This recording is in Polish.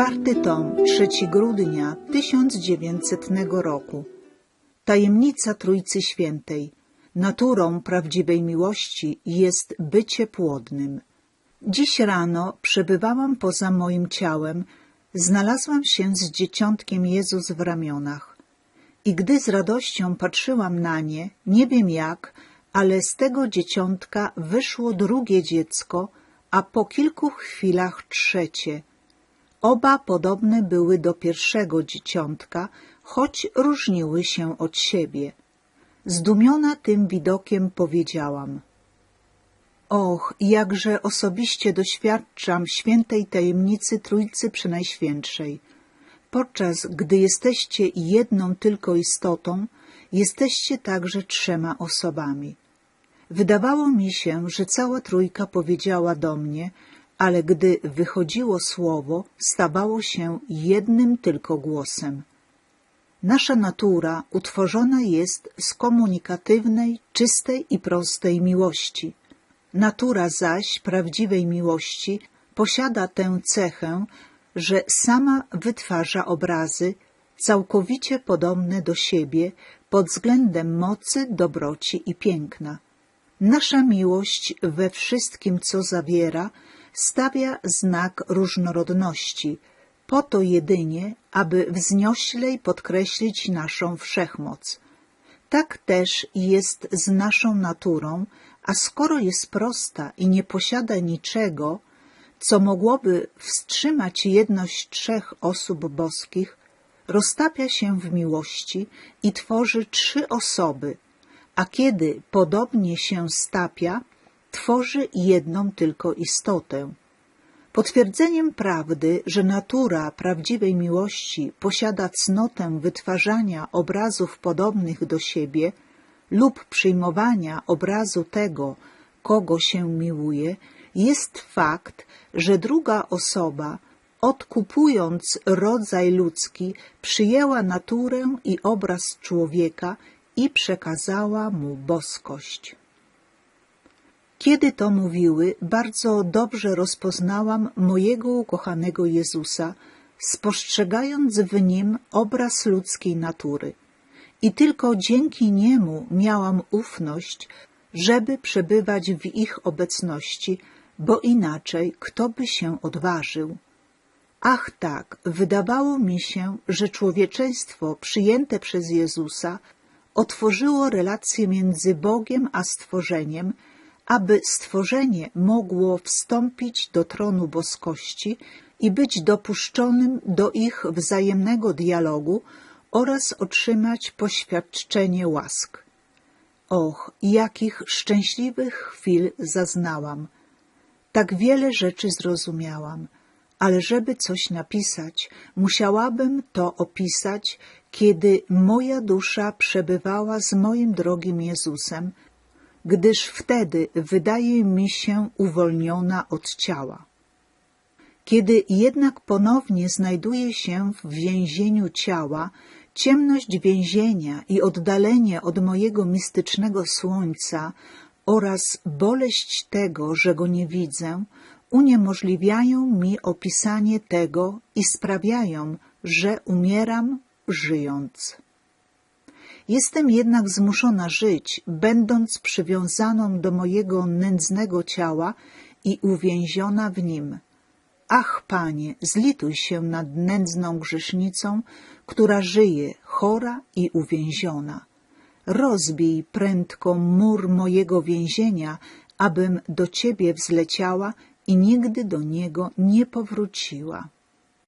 Czwarty tom, 3 grudnia 1900 roku. Tajemnica Trójcy Świętej. Naturą prawdziwej miłości jest bycie płodnym. Dziś rano przebywałam poza moim ciałem, znalazłam się z dzieciątkiem Jezus w ramionach. I gdy z radością patrzyłam na nie, nie wiem jak, ale z tego dzieciątka wyszło drugie dziecko, a po kilku chwilach trzecie. Oba podobne były do pierwszego dzieciątka, choć różniły się od siebie. Zdumiona tym widokiem powiedziałam — Och, jakże osobiście doświadczam świętej tajemnicy Trójcy Przenajświętszej. Podczas gdy jesteście jedną tylko istotą, jesteście także trzema osobami. Wydawało mi się, że cała trójka powiedziała do mnie, ale gdy wychodziło słowo, stawało się jednym tylko głosem. Nasza natura utworzona jest z komunikatywnej, czystej i prostej miłości. Natura zaś prawdziwej miłości posiada tę cechę, że sama wytwarza obrazy całkowicie podobne do siebie pod względem mocy, dobroci i piękna. Nasza miłość we wszystkim, co zawiera, stawia znak różnorodności, po to jedynie, aby wznioślej podkreślić naszą wszechmoc. Tak też jest z naszą naturą, a skoro jest prosta i nie posiada niczego, co mogłoby wstrzymać jedność trzech osób boskich, roztapia się w miłości i tworzy trzy osoby, a kiedy podobnie się stapia, tworzy jedną tylko istotę. Potwierdzeniem prawdy, że natura prawdziwej miłości posiada cnotę wytwarzania obrazów podobnych do siebie lub przyjmowania obrazu tego, kogo się miłuje, jest fakt, że druga osoba, odkupując rodzaj ludzki, przyjęła naturę i obraz człowieka i przekazała mu boskość. Kiedy to mówiły, bardzo dobrze rozpoznałam mojego ukochanego Jezusa, spostrzegając w nim obraz ludzkiej natury. I tylko dzięki niemu miałam ufność, żeby przebywać w ich obecności, bo inaczej kto by się odważył. Ach tak, wydawało mi się, że człowieczeństwo przyjęte przez Jezusa otworzyło relację między Bogiem a stworzeniem, aby stworzenie mogło wstąpić do tronu boskości i być dopuszczonym do ich wzajemnego dialogu oraz otrzymać poświadczenie łask. Och, jakich szczęśliwych chwil zaznałam! Tak wiele rzeczy zrozumiałam, ale żeby coś napisać, musiałabym to opisać, kiedy moja dusza przebywała z moim drogim Jezusem, gdyż wtedy wydaje mi się uwolniona od ciała. Kiedy jednak ponownie znajduję się w więzieniu ciała, ciemność więzienia i oddalenie od mojego mistycznego słońca oraz boleść tego, że go nie widzę, uniemożliwiają mi opisanie tego i sprawiają, że umieram żyjąc. Jestem jednak zmuszona żyć, będąc przywiązaną do mojego nędznego ciała i uwięziona w nim. Ach, Panie, zlituj się nad nędzną grzesznicą, która żyje, chora i uwięziona. Rozbij prędko mur mojego więzienia, abym do Ciebie wzleciała i nigdy do niego nie powróciła.